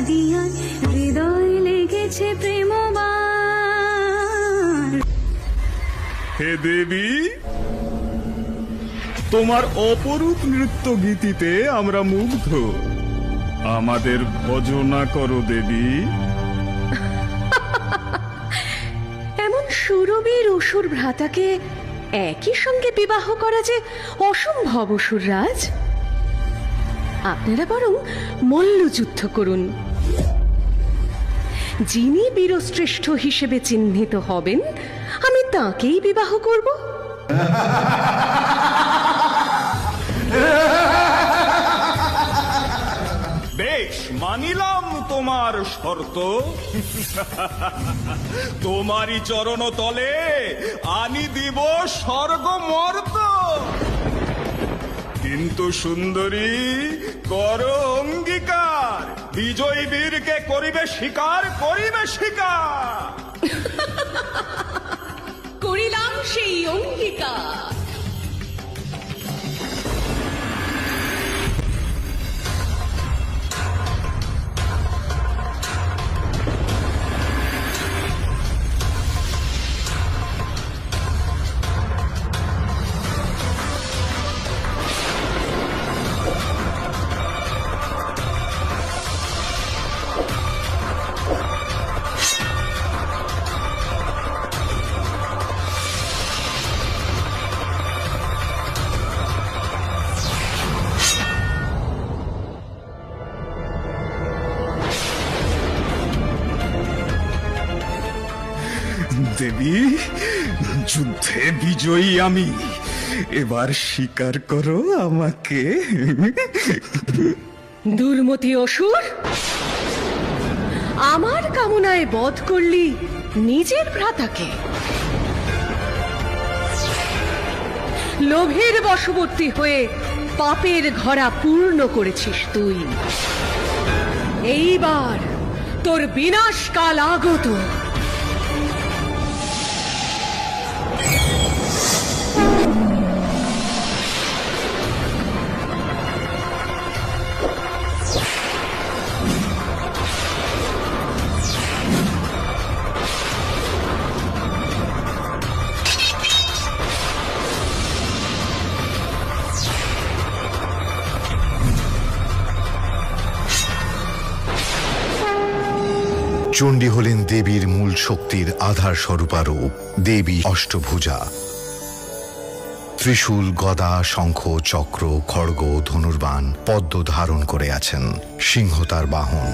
কাঁদিয়ায় হৃদয় লেগেছে প্রেমবার হে দেবী তোমার অপরূপ নৃত্য গীতিতে আমরা মুগ্ধ। আমাদের ভজনা করো দেবী। এমন সুরবীর অসুর ভ্রাতাকে একই সঙ্গে বিবাহ করা যে অসম্ভব অসুর রাজ। আপনারা বরং মল্লযুদ্ধ করুন। যিনি বীরশ্রেষ্ঠ হিসেবে চিহ্নিত হবেন, আমি তাকেই বিবাহ করব। বেশ, মানিলাম তোমার শর্ত। তোমারই চরণ তলে আনি দিব স্বর্গ মর্ত কিন্তু সুন্দরী, কর অঙ্গীকার। বিজয়ী বীরকে করিবে শিকার করিবে শিকার। করিলাম সেই অঙ্গীকার। দেবী, যুদ্ধে বিজয়ী আমি। এবার স্বীকার করো আমাকে। দুর্মতি অসুর, আমার কামনায় বধ করলি নিজের ভ্রাতাকে। লোভের বশবর্তী হয়ে পাপের ঘরা পূর্ণ করেছিস তুই। এইবার তোর বিনাশকাল আগত। চণ্ডী হলেন দেবীর মূল শক্তির আধার স্বরূপারূপ দেবী অষ্টভুজা। ত্রিশূল, গদা, শঙ্খ, চক্র, খড়গ, ধনুর্বাণ, পদ্ম ধারণ করে আছেন। সিংহতার বাহন।